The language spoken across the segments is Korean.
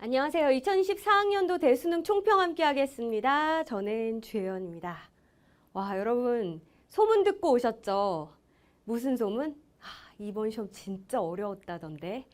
안녕하세요. 2024학년도 대수능 총평 함께 하겠습니다. 저는 주혜연입니다. 와, 여러분, 소문 듣고 오셨죠? 무슨 소문? 아, 이번 시험 진짜 어려웠다던데.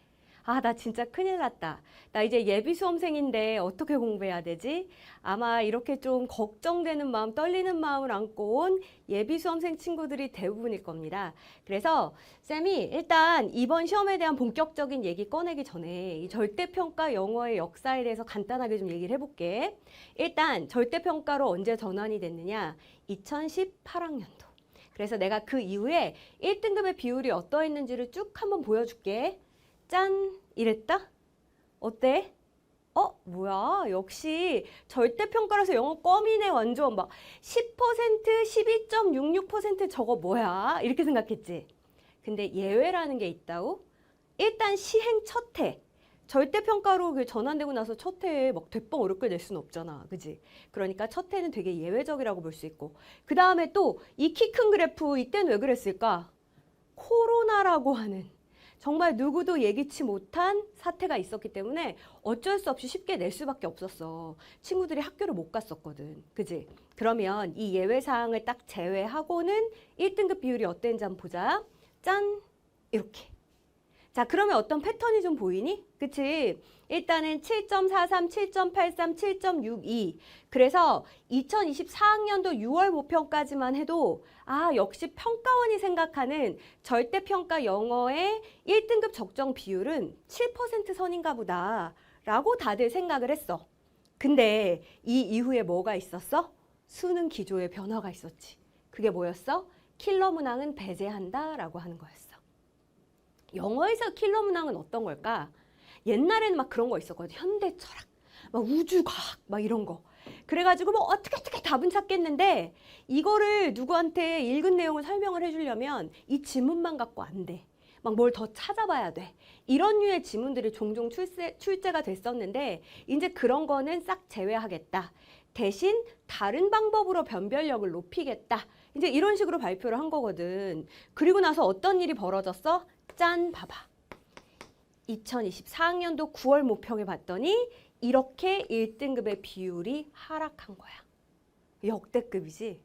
아, 나 진짜 큰일 났다. 나 이제 예비 수험생인데 어떻게 공부해야 되지? 아마 이렇게 좀 걱정되는 마음, 떨리는 마음을 안고 온 예비 수험생 친구들이 대부분일 겁니다. 그래서 쌤이 일단 이번 시험에 대한 본격적인 얘기 꺼내기 전에 이 절대평가 영어의 역사에 대해서 간단하게 좀 얘기를 해볼게. 일단 절대평가로 언제 전환이 됐느냐? 2018학년도. 그래서 내가 그 이후에 1등급의 비율이 어떠했는지를 쭉 한번 보여줄게. 짠! 이랬다? 어때? 어? 뭐야? 역시 절대평가라서 영어 껌이네 완전 막 10%, 12.66% 저거 뭐야? 이렇게 생각했지? 근데 예외라는 게 있다고? 일단 시행 첫 해. 절대평가로 그 전환되고 나서 첫 해에 막 대빵 어렵게 낼 수는 없잖아. 그지? 그러니까 첫 해는 되게 예외적이라고 볼 수 있고. 그 다음에 또 이 키 큰 그래프 이때는 왜 그랬을까? 코로나라고 하는 정말 누구도 예기치 못한 사태가 있었기 때문에 어쩔 수 없이 쉽게 낼 수밖에 없었어. 친구들이 학교를 못 갔었거든. 그지? 그러면 이 예외 사항을 딱 제외하고는 1등급 비율이 어땠는지 한번 보자. 짠! 이렇게. 자, 그러면 어떤 패턴이 좀 보이니? 그치? 일단은 7.43, 7.83, 7.62. 그래서 2024학년도 6월 모평까지만 해도 아, 역시 평가원이 생각하는 절대평가 영어의 1등급 적정 비율은 7% 선인가 보다. 라고 다들 생각을 했어. 근데 이 이후에 뭐가 있었어? 수능 기조의 변화가 있었지. 그게 뭐였어? 킬러 문항은 배제한다 라고 하는 거였어. 영어에서 킬러 문항은 어떤 걸까? 옛날에는 막 그런 거 있었거든. 현대 철학, 막 우주 과학, 막 이런 거. 그래가지고 뭐 어떻게 어떻게 답은 찾겠는데 이거를 누구한테 읽은 내용을 설명을 해주려면 이 지문만 갖고 안 돼. 막 뭘 더 찾아봐야 돼. 이런 류의 지문들이 종종 출세, 출제가 됐었는데 이제 그런 거는 싹 제외하겠다. 대신 다른 방법으로 변별력을 높이겠다. 이제 이런 식으로 발표를 한 거거든. 그리고 나서 어떤 일이 벌어졌어? 짠, 봐봐. 2024학년도 9월 모평에 봤더니 이렇게 1등급의 비율이 하락한 거야. 역대급이지.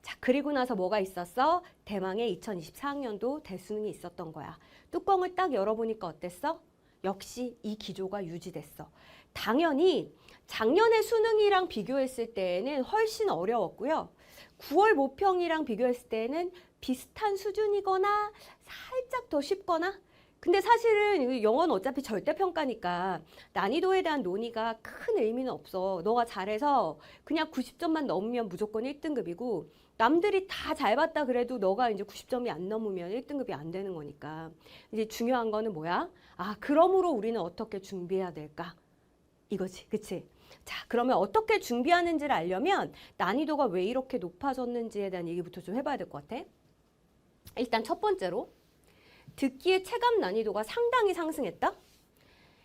자, 그리고 나서 뭐가 있었어? 대망의 2024학년도 대수능이 있었던 거야. 뚜껑을 딱 열어보니까 어땠어? 역시 이 기조가 유지됐어. 당연히 작년에 수능이랑 비교했을 때는 훨씬 어려웠고요. 9월 모평이랑 비교했을 때는 비슷한 수준이거나 살짝 더 쉽거나 근데 사실은 이 영어는 어차피 절대평가니까 난이도에 대한 논의가 큰 의미는 없어. 너가 잘해서 그냥 90점만 넘으면 무조건 1등급이고 남들이 다 잘 봤다 그래도 너가 이제 90점이 안 넘으면 1등급이 안 되는 거니까. 이제 중요한 거는 뭐야? 아, 그러므로 우리는 어떻게 준비해야 될까? 이거지. 그치? 자, 그러면 어떻게 준비하는지를 알려면 난이도가 왜 이렇게 높아졌는지에 대한 얘기부터 좀 해봐야 될 것 같아. 일단 첫 번째로 듣기의 체감 난이도가 상당히 상승했다?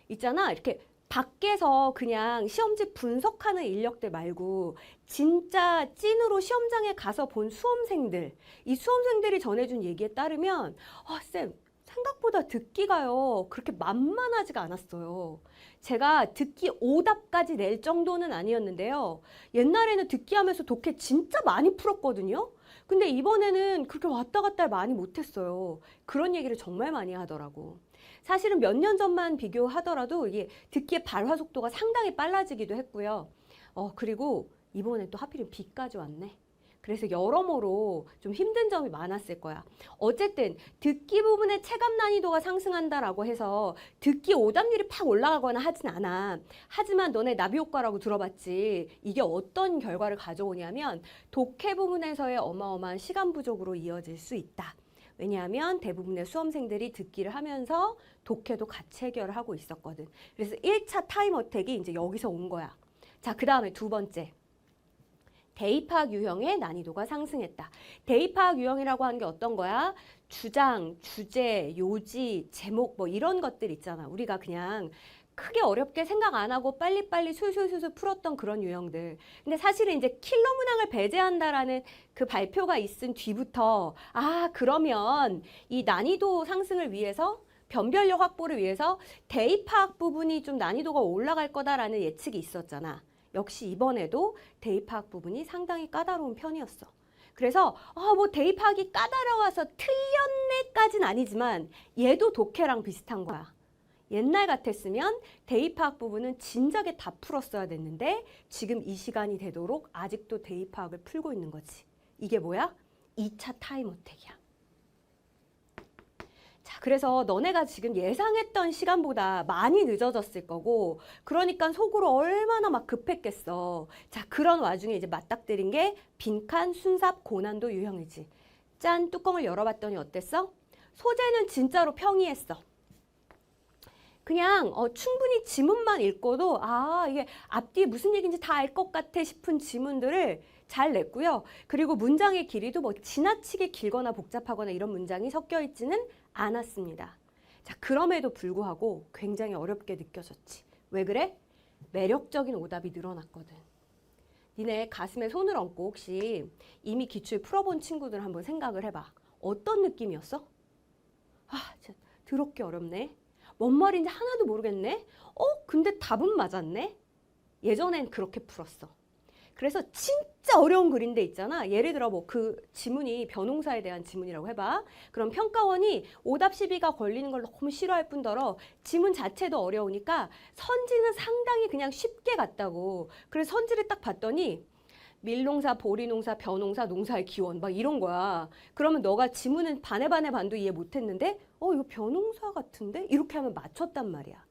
있잖아. 이렇게 밖에서 그냥 시험지 분석하는 인력들 말고 진짜 찐으로 시험장에 가서 본 수험생들, 이 수험생들이 전해준 얘기에 따르면 아, 쌤, 생각보다 듣기가요. 그렇게 만만하지가 않았어요. 제가 듣기 오답까지 낼 정도는 아니었는데요. 옛날에는 듣기 하면서 독해 진짜 많이 풀었거든요. 근데 이번에는 그렇게 왔다 갔다 많이 못했어요. 그런 얘기를 정말 많이 하더라고. 사실은 몇 년 전만 비교하더라도 이게 듣기의 발화 속도가 상당히 빨라지기도 했고요. 어, 그리고 이번에 또 하필이면 비까지 왔네. 그래서 여러모로 좀 힘든 점이 많았을 거야. 어쨌든 듣기 부분의 체감 난이도가 상승한다라고 해서 듣기 오답률이 팍 올라가거나 하진 않아. 하지만 너네 나비 효과라고 들어봤지. 이게 어떤 결과를 가져오냐면 독해 부분에서의 어마어마한 시간 부족으로 이어질 수 있다. 왜냐하면 대부분의 수험생들이 듣기를 하면서 독해도 같이 해결을 하고 있었거든. 그래서 1차 타임 어택이 이제 여기서 온 거야. 자, 그 다음에 두 번째. 대입학 유형의 난이도가 상승했다. 대입학 유형이라고 하는 게 어떤 거야? 주장, 주제, 요지, 제목 뭐 이런 것들 있잖아. 우리가 그냥 크게 어렵게 생각 안 하고 빨리빨리 술술술술 풀었던 그런 유형들. 근데 사실은 이제 킬러 문항을 배제한다라는 그 발표가 있은 뒤부터 아, 그러면 이 난이도 상승을 위해서 변별력 확보를 위해서 대입학 부분이 좀 난이도가 올라갈 거다라는 예측이 있었잖아. 역시 이번에도 대입학 부분이 상당히 까다로운 편이었어. 그래서 아, 뭐 대입하기 까다로워서 틀렸네까진 아니지만 얘도 독해랑 비슷한 거야. 옛날 같았으면 대입학 부분은 진작에 다 풀었어야 됐는데 지금 이 시간이 되도록 아직도 대입학을 풀고 있는 거지. 이게 뭐야? 2차 타임 어택이야. 자, 그래서 너네가 지금 예상했던 시간보다 많이 늦어졌을 거고, 그러니까 속으로 얼마나 막 급했겠어. 자, 그런 와중에 이제 맞닥뜨린 게 빈칸, 순삽, 고난도 유형이지. 짠, 뚜껑을 열어봤더니 어땠어? 소재는 진짜로 평이했어. 그냥 어, 충분히 지문만 읽고도 아 이게 앞뒤에 무슨 얘기인지 다 알 것 같아 싶은 지문들을 잘 냈고요. 그리고 문장의 길이도 뭐 지나치게 길거나 복잡하거나 이런 문장이 섞여 있지는 않았습니다. 자 그럼에도 불구하고 굉장히 어렵게 느껴졌지. 왜 그래? 매력적인 오답이 늘어났거든. 니네 가슴에 손을 얹고 혹시 이미 기출 풀어본 친구들 한번 생각을 해봐. 어떤 느낌이었어? 아, 진짜 더럽게 어렵네. 뭔 말인지 하나도 모르겠네. 어, 근데 답은 맞았네. 예전엔 그렇게 풀었어. 그래서 진짜 어려운 글인데 있잖아. 예를 들어 뭐 그 지문이 변홍사에 대한 지문이라고 해봐. 그럼 평가원이 오답 시비가 걸리는 걸 너무 싫어할 뿐더러 지문 자체도 어려우니까 선지는 상당히 그냥 쉽게 갔다고. 그래서 선지를 딱 봤더니 밀농사, 보리농사, 벼농사, 농사의 기원 막 이런 거야. 그러면 너가 지문은 반에 반에 반도 이해 못했는데 어 이거 벼농사 같은데 이렇게 하면 맞췄단 말이야.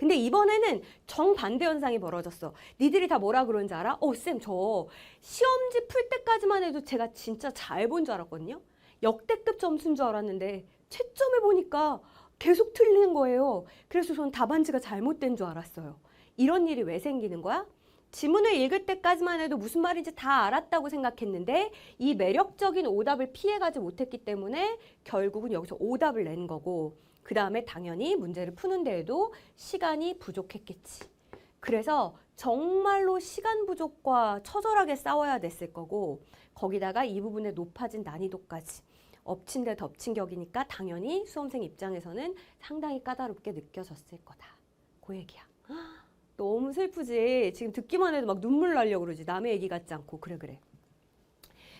근데 이번에는 정반대 현상이 벌어졌어. 니들이 다 뭐라 그러는지 알아? 어, 쌤, 저 시험지 풀 때까지만 해도 제가 진짜 잘 본 줄 알았거든요. 역대급 점수인 줄 알았는데 채점해 보니까 계속 틀리는 거예요. 그래서 전 답안지가 잘못된 줄 알았어요. 이런 일이 왜 생기는 거야? 지문을 읽을 때까지만 해도 무슨 말인지 다 알았다고 생각했는데 이 매력적인 오답을 피해가지 못했기 때문에 결국은 여기서 오답을 낸 거고 그 다음에 당연히 문제를 푸는 데에도 시간이 부족했겠지. 그래서 정말로 시간 부족과 처절하게 싸워야 됐을 거고 거기다가 이 부분에 높아진 난이도까지 엎친 데 덮친 격이니까 당연히 수험생 입장에서는 상당히 까다롭게 느껴졌을 거다. 그 얘기야. 너무 슬프지. 지금 듣기만 해도 막 눈물 나려고 그러지. 남의 얘기 같지 않고. 그래, 그래.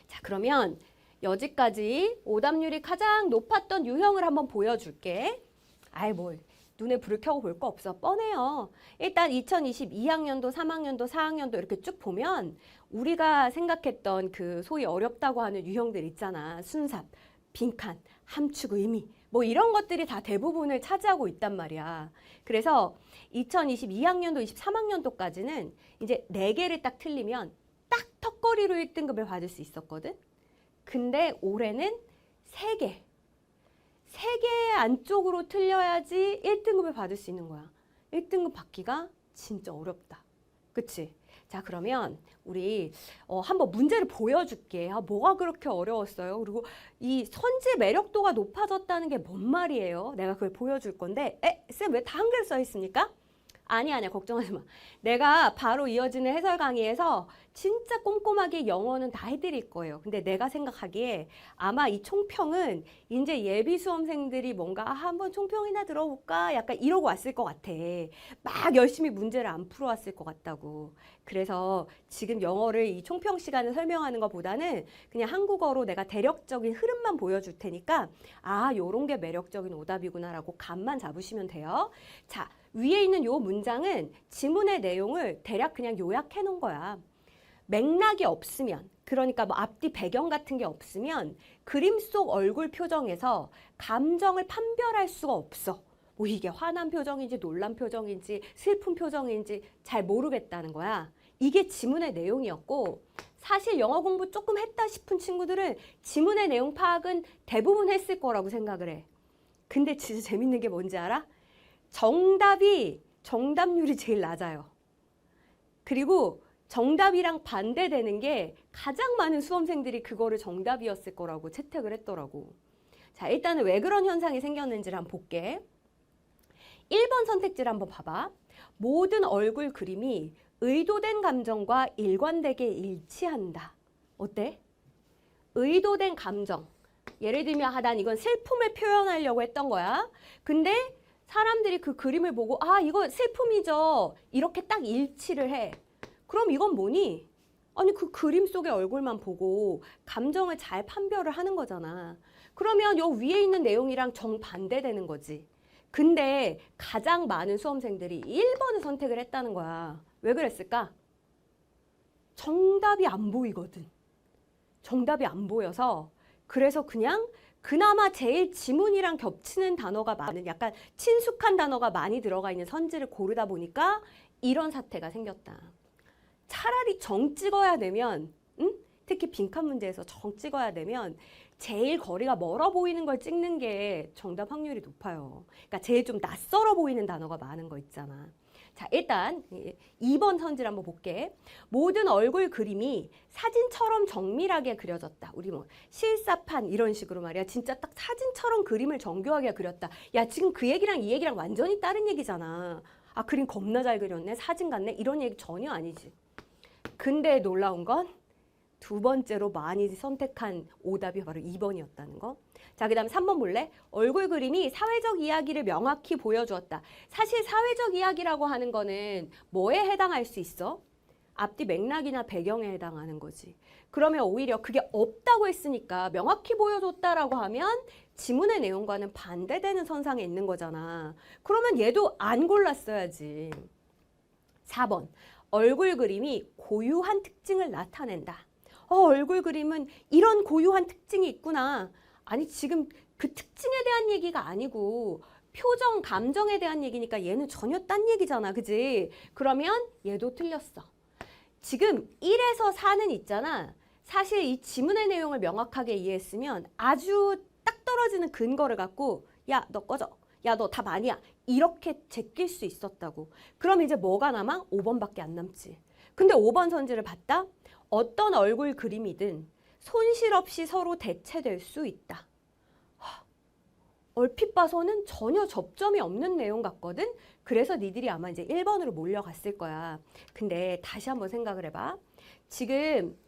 자, 그러면 여기까지 오답률이 가장 높았던 유형을 한번 보여줄게. 아이, 뭘. 눈에 불을 켜고 볼 거 없어. 뻔해요. 일단 2022학년도, 3학년도, 4학년도 이렇게 쭉 보면 우리가 생각했던 그 소위 어렵다고 하는 유형들 있잖아. 순삽, 빈칸, 함축 의미. 뭐 이런 것들이 다 대부분을 차지하고 있단 말이야. 그래서 2022학년도, 23학년도까지는 이제 네개를 딱 틀리면 딱 턱걸이로 1등급을 받을 수 있었거든. 근데 올해는 세개세 개 안쪽으로 틀려야지 1등급을 받을 수 있는 거야. 1등급 받기가 진짜 어렵다. 그치? 자, 그러면 우리 어, 한번 문제를 보여줄게. 아, 뭐가 그렇게 어려웠어요? 그리고 이 선지 매력도가 높아졌다는 게 뭔 말이에요? 내가 그걸 보여줄 건데, 에, 쌤 왜 다 한글 써 있습니까? 아니 아니야 걱정하지 마. 내가 바로 이어지는 해설 강의에서 진짜 꼼꼼하게 영어는 다 해드릴 거예요. 근데 내가 생각하기에 아마 이 총평은 이제 예비 수험생들이 뭔가 아, 한번 총평이나 들어볼까 약간 이러고 왔을 것 같아. 막 열심히 문제를 안 풀어왔을 것 같다고. 그래서 지금 영어를 이 총평 시간에 설명하는 것보다는 그냥 한국어로 내가 대략적인 흐름만 보여줄 테니까 아 요런 게 매력적인 오답이구나라고 감만 잡으시면 돼요. 자 위에 있는 요 문장은 지문의 내용을 대략 그냥 요약해 놓은 거야. 맥락이 없으면 그러니까 뭐 앞뒤 배경 같은 게 없으면 그림 속 얼굴 표정에서 감정을 판별할 수가 없어. 뭐 이게 화난 표정인지 놀란 표정인지 슬픈 표정인지 잘 모르겠다는 거야. 이게 지문의 내용이었고 사실 영어 공부 조금 했다 싶은 친구들은 지문의 내용 파악은 대부분 했을 거라고 생각을 해. 근데 진짜 재밌는 게 뭔지 알아? 정답이 정답률이 제일 낮아요. 그리고 정답이랑 반대되는 게 가장 많은 수험생들이 그거를 정답이었을 거라고 채택을 했더라고. 자, 일단은 왜 그런 현상이 생겼는지를 한번 볼게. 1번 선택지를 한번 봐봐. 모든 얼굴 그림이 의도된 감정과 일관되게 일치한다. 어때? 의도된 감정. 예를 들면 하단 이건 슬픔을 표현하려고 했던 거야. 근데 사람들이 그 그림을 보고 아 이거 슬픔이죠. 이렇게 딱 일치를 해. 그럼 이건 뭐니? 아니 그 그림 속의 얼굴만 보고 감정을 잘 판별을 하는 거잖아. 그러면 요 위에 있는 내용이랑 정반대되는 거지. 근데 가장 많은 수험생들이 1번을 선택을 했다는 거야. 왜 그랬을까? 정답이 안 보이거든. 정답이 안 보여서 그래서 그냥 그나마 제일 지문이랑 겹치는 단어가 많은 약간 친숙한 단어가 많이 들어가 있는 선지를 고르다 보니까 이런 사태가 생겼다. 차라리 정 찍어야 되면, 응? 특히 빈칸 문제에서 정 찍어야 되면 제일 거리가 멀어 보이는 걸 찍는 게 정답 확률이 높아요. 그러니까 제일 좀 낯설어 보이는 단어가 많은 거 있잖아. 자, 일단 2번 선지를 한번 볼게. 모든 얼굴 그림이 사진처럼 정밀하게 그려졌다. 우리 뭐 실사판 이런 식으로 말이야. 진짜 딱 사진처럼 그림을 정교하게 그렸다. 야, 지금 그 얘기랑 이 얘기랑 완전히 다른 얘기잖아. 아, 그림 겁나 잘 그렸네. 사진 같네. 이런 얘기 전혀 아니지. 근데 놀라운 건 두 번째로 많이 선택한 오답이 바로 2번이었다는 거. 자, 그 다음에 3번 볼래? 얼굴 그림이 사회적 이야기를 명확히 보여주었다. 사실 사회적 이야기라고 하는 거는 뭐에 해당할 수 있어? 앞뒤 맥락이나 배경에 해당하는 거지. 그러면 오히려 그게 없다고 했으니까 명확히 보여줬다라고 하면 지문의 내용과는 반대되는 선상에 있는 거잖아. 그러면 얘도 안 골랐어야지. 4번. 얼굴 그림이 고유한 특징을 나타낸다. 어, 얼굴 그림은 이런 고유한 특징이 있구나. 아니, 지금 그 특징에 대한 얘기가 아니고 표정, 감정에 대한 얘기니까 얘는 전혀 딴 얘기잖아. 그지? 그러면 얘도 틀렸어. 지금 1에서 4는 있잖아. 사실 이 지문의 내용을 명확하게 이해했으면 아주 딱 떨어지는 근거를 갖고 야, 너 꺼져. 야, 너 답 아니야. 이렇게 제낄 수 있었다고. 그럼 이제 뭐가 남아? 5번밖에 안 남지. 근데 5번 선지를 봤다? 어떤 얼굴 그림이든 손실 없이 서로 대체될 수 있다. 하, 얼핏 봐서는 전혀 접점이 없는 내용 같거든? 그래서 니들이 아마 이제 1번으로 몰려갔을 거야. 근데 다시 한번 생각을 해봐. 지금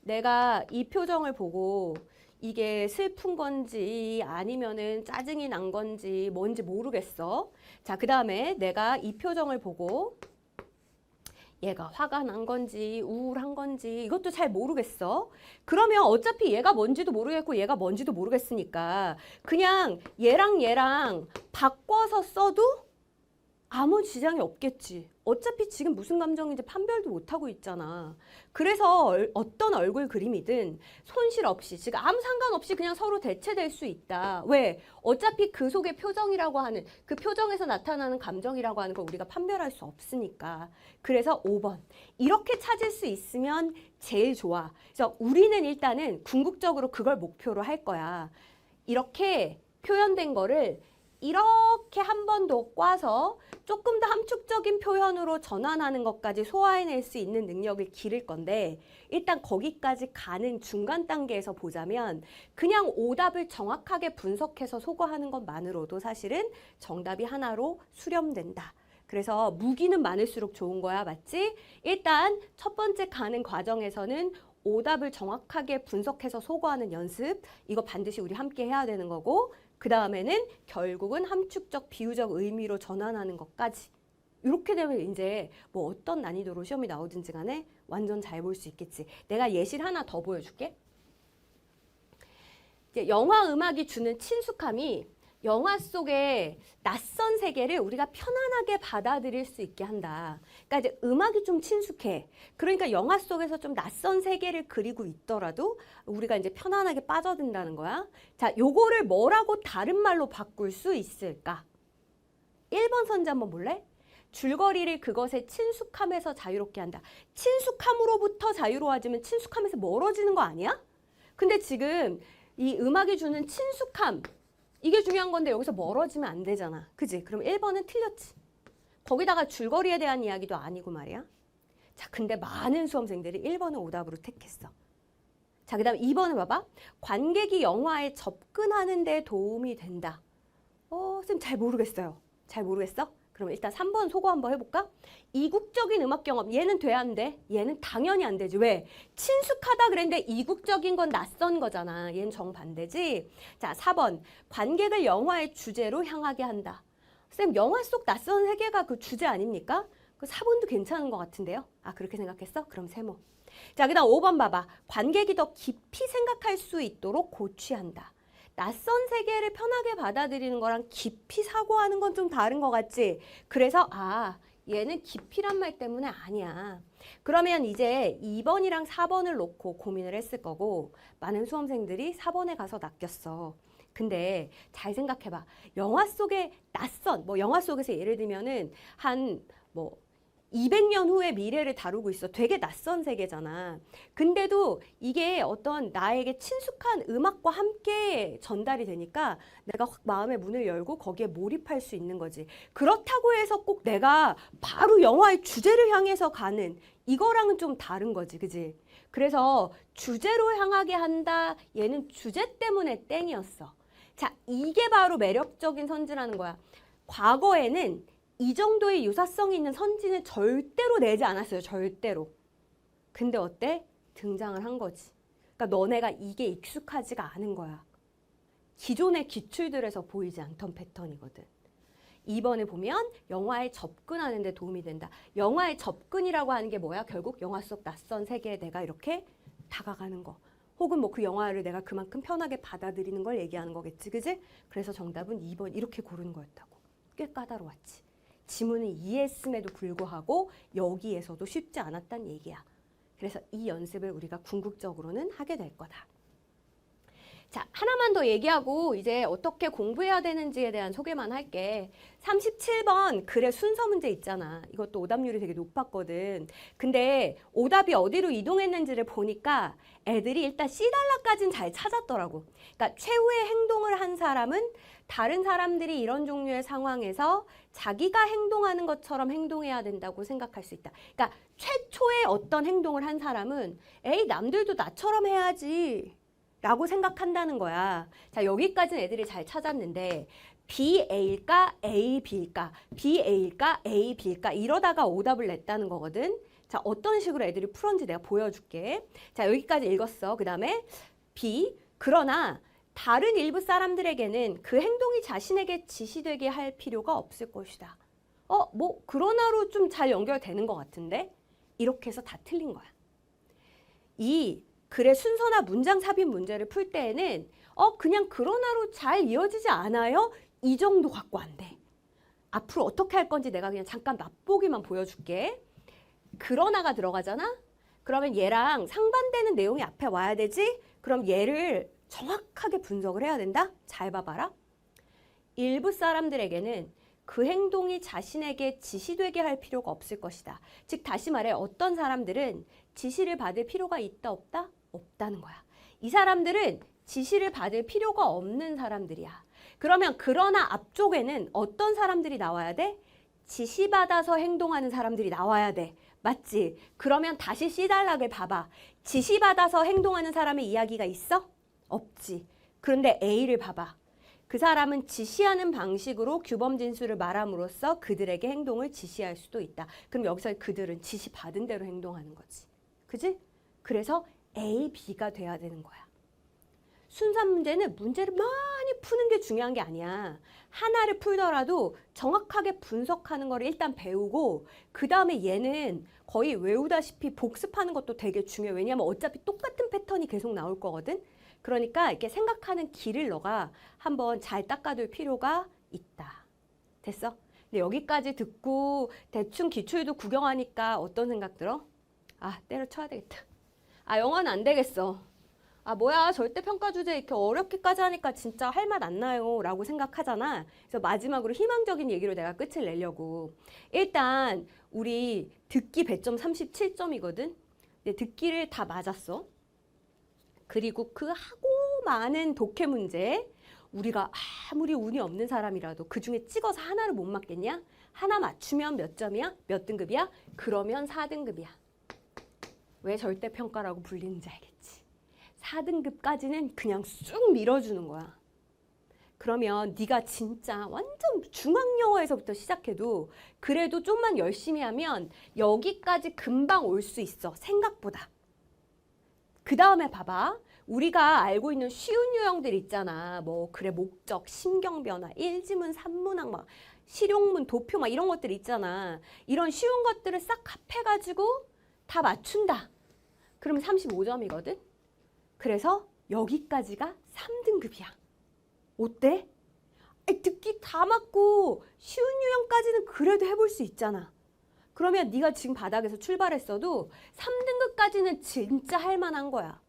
내가 이 표정을 보고 이게 슬픈 건지 아니면은 짜증이 난 건지 뭔지 모르겠어. 자, 그 다음에 내가 이 표정을 보고 얘가 화가 난 건지 우울한 건지 이것도 잘 모르겠어. 그러면 어차피 얘가 뭔지도 모르겠고 얘가 뭔지도 모르겠으니까 그냥 얘랑 얘랑 바꿔서 써도 아무 지장이 없겠지. 어차피 지금 무슨 감정인지 판별도 못하고 있잖아. 그래서 얼- 어떤 얼굴 그림이든 손실 없이, 즉 아무 상관없이 그냥 서로 대체될 수 있다. 왜? 어차피 그 속의 표정이라고 하는, 그 표정에서 나타나는 감정이라고 하는 걸 우리가 판별할 수 없으니까. 그래서 5번. 이렇게 찾을 수 있으면 제일 좋아. 그래서 우리는 일단은 궁극적으로 그걸 목표로 할 거야. 이렇게 표현된 거를 이렇게 한 번 더 꽈서 조금 더 함축적인 표현으로 전환하는 것까지 소화해낼 수 있는 능력을 기를 건데 일단 거기까지 가는 중간 단계에서 보자면 그냥 오답을 정확하게 분석해서 소거하는 것만으로도 사실은 정답이 하나로 수렴된다. 그래서 무기는 많을수록 좋은 거야, 맞지? 일단 첫 번째 가는 과정에서는 오답을 정확하게 분석해서 소거하는 연습, 이거 반드시 우리 함께 해야 되는 거고, 그 다음에는 결국은 함축적 비유적 의미로 전환하는 것까지. 이렇게 되면 이제 뭐 어떤 난이도로 시험이 나오든지 간에 완전 잘 볼 수 있겠지. 내가 예시를 하나 더 보여줄게. 영화 음악이 주는 친숙함이 영화 속의 낯선 세계를 우리가 편안하게 받아들일 수 있게 한다. 그러니까 이제 음악이 좀 친숙해. 그러니까 영화 속에서 좀 낯선 세계를 그리고 있더라도 우리가 이제 편안하게 빠져든다는 거야. 자, 요거를 뭐라고 다른 말로 바꿀 수 있을까? 1번 선지 한번 볼래? 줄거리를 그것의 친숙함에서 자유롭게 한다. 친숙함으로부터 자유로워지면 친숙함에서 멀어지는 거 아니야? 근데 지금 이 음악이 주는 친숙함 이게 중요한 건데 여기서 멀어지면 안 되잖아. 그지? 그럼 1번은 틀렸지. 거기다가 줄거리에 대한 이야기도 아니고 말이야. 자, 근데 많은 수험생들이 1번을 오답으로 택했어. 자, 그 다음 2번을 봐봐. 관객이 영화에 접근하는 데 도움이 된다. 어, 쌤 잘 모르겠어요. 잘 모르겠어? 그럼 일단 3번 소거 한번 해볼까? 이국적인 음악 경험 얘는 돼야 안 돼? 얘는 당연히 안 되지. 왜? 친숙하다 그랬는데 이국적인 건 낯선 거잖아. 얘는 정반대지. 자 4번 관객을 영화의 주제로 향하게 한다. 쌤 영화 속 낯선 세계가 그 주제 아닙니까? 그 4번도 괜찮은 것 같은데요. 아 그렇게 생각했어? 그럼 세모. 자 그다음 5번 봐봐. 관객이 더 깊이 생각할 수 있도록 고취한다. 낯선 세계를 편하게 받아들이는 거랑 깊이 사고하는 건 좀 다른 것 같지? 그래서 아 얘는 깊이란 말 때문에 아니야. 그러면 이제 2번이랑 4번을 놓고 고민을 했을 거고 많은 수험생들이 4번에 가서 낚였어. 근데 잘 생각해봐. 영화 속에 낯선, 뭐 영화 속에서 예를 들면은 한뭐 200년 후의 미래를 다루고 있어. 되게 낯선 세계잖아. 근데도 이게 어떤 나에게 친숙한 음악과 함께 전달이 되니까 내가 확 마음의 문을 열고 거기에 몰입할 수 있는 거지. 그렇다고 해서 꼭 내가 바로 영화의 주제를 향해서 가는 이거랑은 좀 다른 거지. 그지? 그래서 주제로 향하게 한다. 얘는 주제 때문에 땡이었어. 자, 이게 바로 매력적인 선지라는 거야. 과거에는 이 정도의 유사성이 있는 선지는 절대로 내지 않았어요. 절대로. 근데 어때? 등장을 한 거지. 그러니까 너네가 이게 익숙하지가 않은 거야. 기존의 기출들에서 보이지 않던 패턴이거든. 2번에 보면 영화에 접근하는 데 도움이 된다. 영화에 접근이라고 하는 게 뭐야? 결국 영화 속 낯선 세계에 내가 이렇게 다가가는 거. 혹은 뭐 그 영화를 내가 그만큼 편하게 받아들이는 걸 얘기하는 거겠지. 그지? 그래서 정답은 2번 이렇게 고르는 거였다고. 꽤 까다로웠지. 지문을 이해했음에도 불구하고 여기에서도 쉽지 않았단 얘기야. 그래서 이 연습을 우리가 궁극적으로는 하게 될 거다. 자, 하나만 더 얘기하고 이제 어떻게 공부해야 되는지에 대한 소개만 할게. 37번 글의 순서 문제 있잖아. 이것도 오답률이 되게 높았거든. 근데 오답이 어디로 이동했는지를 보니까 애들이 일단 C달러까지는 잘 찾았더라고. 그러니까 최후의 행동을 한 사람은 다른 사람들이 이런 종류의 상황에서 자기가 행동하는 것처럼 행동해야 된다고 생각할 수 있다. 그러니까 최초의 어떤 행동을 한 사람은 에이 남들도 나처럼 해야지 라고 생각한다는 거야. 자 여기까지는 애들이 잘 찾았는데 BA일까 A, B일까 B, A일까 A, B일까 이러다가 오답을 냈다는 거거든. 자 어떤 식으로 애들이 풀었는지 내가 보여줄게. 자 여기까지 읽었어. 그 다음에 B 그러나 다른 일부 사람들에게는 그 행동이 자신에게 지시되게 할 필요가 없을 것이다. 어, 뭐 그러나로 좀 잘 연결되는 것 같은데 이렇게 해서 다 틀린 거야. 이 글의 순서나 문장 삽입 문제를 풀 때에는 어 그냥 그러나로 잘 이어지지 않아요? 이 정도 갖고 안 돼. 앞으로 어떻게 할 건지 내가 그냥 잠깐 맛보기만 보여줄게. 그러나가 들어가잖아? 그러면 얘랑 상반되는 내용이 앞에 와야 되지? 그럼 얘를 정확하게 분석을 해야 된다? 잘 봐봐라. 일부 사람들에게는 그 행동이 자신에게 지시되게 할 필요가 없을 것이다. 즉 다시 말해 어떤 사람들은 지시를 받을 필요가 있다 없다? 없다는 거야. 이 사람들은 지시를 받을 필요가 없는 사람들이야. 그러면 그러나 앞쪽에는 어떤 사람들이 나와야 돼? 지시받아서 행동하는 사람들이 나와야 돼. 맞지? 그러면 다시 C단락을 봐봐. 지시받아서 행동하는 사람의 이야기가 있어? 없지. 그런데 A를 봐봐. 그 사람은 지시하는 방식으로 규범 진술을 말함으로써 그들에게 행동을 지시할 수도 있다. 그럼 여기서 그들은 지시 받은 대로 행동하는 거지. 그지? 그래서 A, B가 돼야 되는 거야. 순산 문제는 문제를 많이 푸는 게 중요한 게 아니야. 하나를 풀더라도 정확하게 분석하는 거를 일단 배우고 그 다음에 얘는 거의 외우다시피 복습하는 것도 되게 중요해. 왜냐하면 어차피 똑같은 패턴이 계속 나올 거거든. 그러니까 이렇게 생각하는 길을 너가 한번 잘 닦아둘 필요가 있다. 됐어? 근데 여기까지 듣고 대충 기출도 구경하니까 어떤 생각 들어? 아 때려쳐야 되겠다. 아 영어는 안 되겠어. 아 뭐야 절대 평가 주제 이렇게 어렵게까지 하니까 진짜 할 맛 안 나요 라고 생각하잖아 그래서 마지막으로 희망적인 얘기로 내가 끝을 내려고 일단 우리 듣기 배점 37점이거든 근데 듣기를 다 맞았어 그리고 그 하고 많은 독해 문제 우리가 아무리 운이 없는 사람이라도 그 중에 찍어서 하나를 못 맞겠냐 하나 맞추면 몇 점이야 몇 등급이야 그러면 4등급이야 왜 절대평가라고 불리는지 알겠지 4등급까지는 그냥 쑥 밀어주는 거야. 그러면 네가 진짜 완전 중학영어에서부터 시작해도 그래도 좀만 열심히 하면 여기까지 금방 올 수 있어. 생각보다. 그 다음에 봐봐. 우리가 알고 있는 쉬운 유형들 있잖아. 뭐 그래 목적, 심경 변화, 일지문, 산문학 막 실용문, 도표 막 이런 것들 있잖아. 이런 쉬운 것들을 싹 합해가지고 다 맞춘다. 그러면 35점이거든. 그래서 여기까지가 3등급이야. 어때? 듣기 다 맞고 쉬운 유형까지는 그래도 해볼 수 있잖아. 그러면 네가 지금 바닥에서 출발했어도 3등급까지는 진짜 할 만한 거야.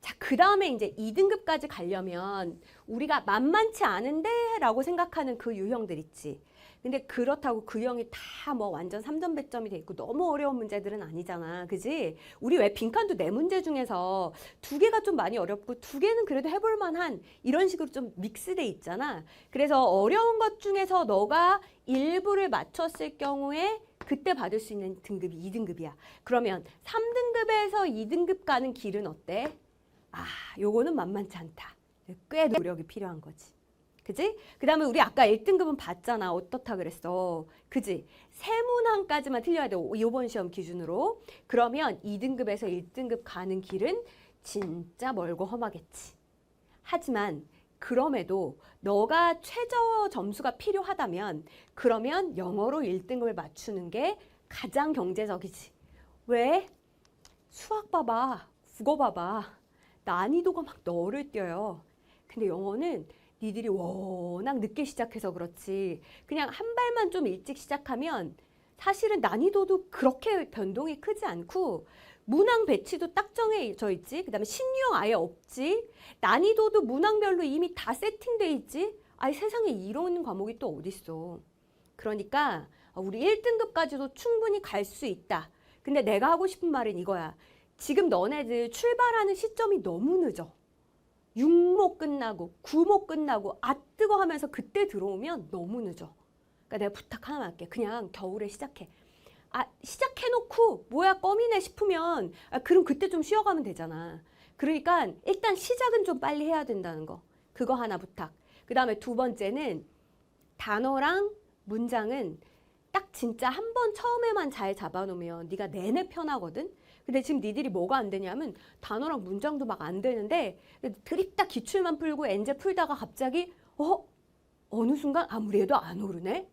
자, 그 다음에 이제 2등급까지 가려면 우리가 만만치 않은데? 라고 생각하는 그 유형들 있지. 근데 그렇다고 그 유형이 다 뭐 완전 3점 배점이 돼 있고 너무 어려운 문제들은 아니잖아. 그지? 우리 왜 빈칸도 네 문제 중에서 두 개가 좀 많이 어렵고 두 개는 그래도 해볼 만한 이런 식으로 좀 믹스돼 있잖아. 그래서 어려운 것 중에서 너가 일부를 맞췄을 경우에 그때 받을 수 있는 등급이 2등급이야. 그러면 3등급에서 2등급 가는 길은 어때? 아, 요거는 만만치 않다. 꽤 노력이 필요한 거지. 그지? 그 다음에 우리 아까 1등급은 봤잖아. 어떻다 그랬어. 그지? 세 문항까지만 틀려야 돼. 요번 시험 기준으로. 그러면 2등급에서 1등급 가는 길은 진짜 멀고 험하겠지. 하지만 그럼에도 너가 최저 점수가 필요하다면 그러면 영어로 1등급을 맞추는 게 가장 경제적이지. 왜? 수학 봐봐. 국어 봐봐. 난이도가 막 너를 뛰어요. 근데 영어는 니들이 워낙 늦게 시작해서 그렇지. 그냥 한 발만 좀 일찍 시작하면 사실은 난이도도 그렇게 변동이 크지 않고 문항 배치도 딱 정해져 있지. 그다음에 신유형 아예 없지. 난이도도 문항별로 이미 다 세팅돼 있지. 아니 세상에 이런 과목이 또 어딨어. 그러니까 우리 1등급까지도 충분히 갈 수 있다. 근데 내가 하고 싶은 말은 이거야. 지금 너네들 출발하는 시점이 너무 늦어. 6목 끝나고 9목 끝나고 아 뜨거 하면서 그때 들어오면 너무 늦어. 그러니까 내가 부탁 하나만 할게. 그냥 겨울에 시작해. 아 시작해놓고 뭐야 껌이네 싶으면 아, 그럼 그때 좀 쉬어가면 되잖아. 그러니까 일단 시작은 좀 빨리 해야 된다는 거. 그거 하나 부탁. 그 다음에 두 번째는 단어랑 문장은 딱 진짜 한 번 처음에만 잘 잡아놓으면 네가 내내 편하거든. 근데 지금 니들이 뭐가 안 되냐면 단어랑 문장도 막 안 되는데 드립다 기출만 풀고 엔제 풀다가 갑자기 어? 어느 순간 아무리 해도 안 오르네?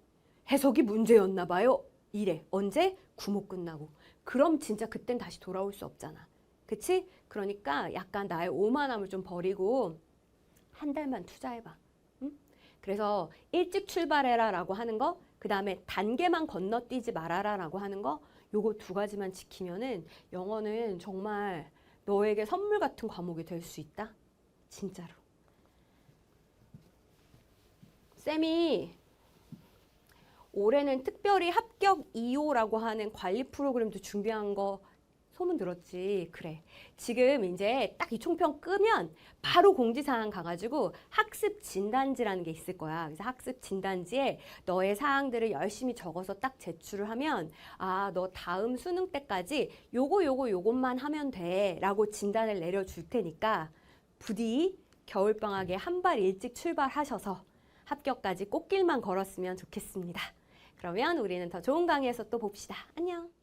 해석이 문제였나 봐요. 이래. 언제? 구목 끝나고. 그럼 진짜 그땐 다시 돌아올 수 없잖아. 그치? 그러니까 약간 나의 오만함을 좀 버리고 한 달만 투자해봐. 응? 그래서 일찍 출발해라 라고 하는 거 그 다음에 단계만 건너뛰지 말아라 라고 하는 거 요거 두 가지만 지키면은 영어는 정말 너에게 선물 같은 과목이 될 수 있다. 진짜로. 쌤이 올해는 특별히 합격 2호라고 하는 관리 프로그램도 준비한 거 소문 들었지. 그래. 지금 이제 딱 이 총평 끄면 바로 공지사항 가가지고 학습 진단지라는 게 있을 거야. 그래서 학습 진단지에 너의 사항들을 열심히 적어서 딱 제출을 하면 아, 너 다음 수능 때까지 요거 요거 요것만 하면 돼. 라고 진단을 내려줄 테니까 부디 겨울방학에 한 발 일찍 출발하셔서 합격까지 꽃길만 걸었으면 좋겠습니다. 그러면 우리는 더 좋은 강의에서 또 봅시다. 안녕.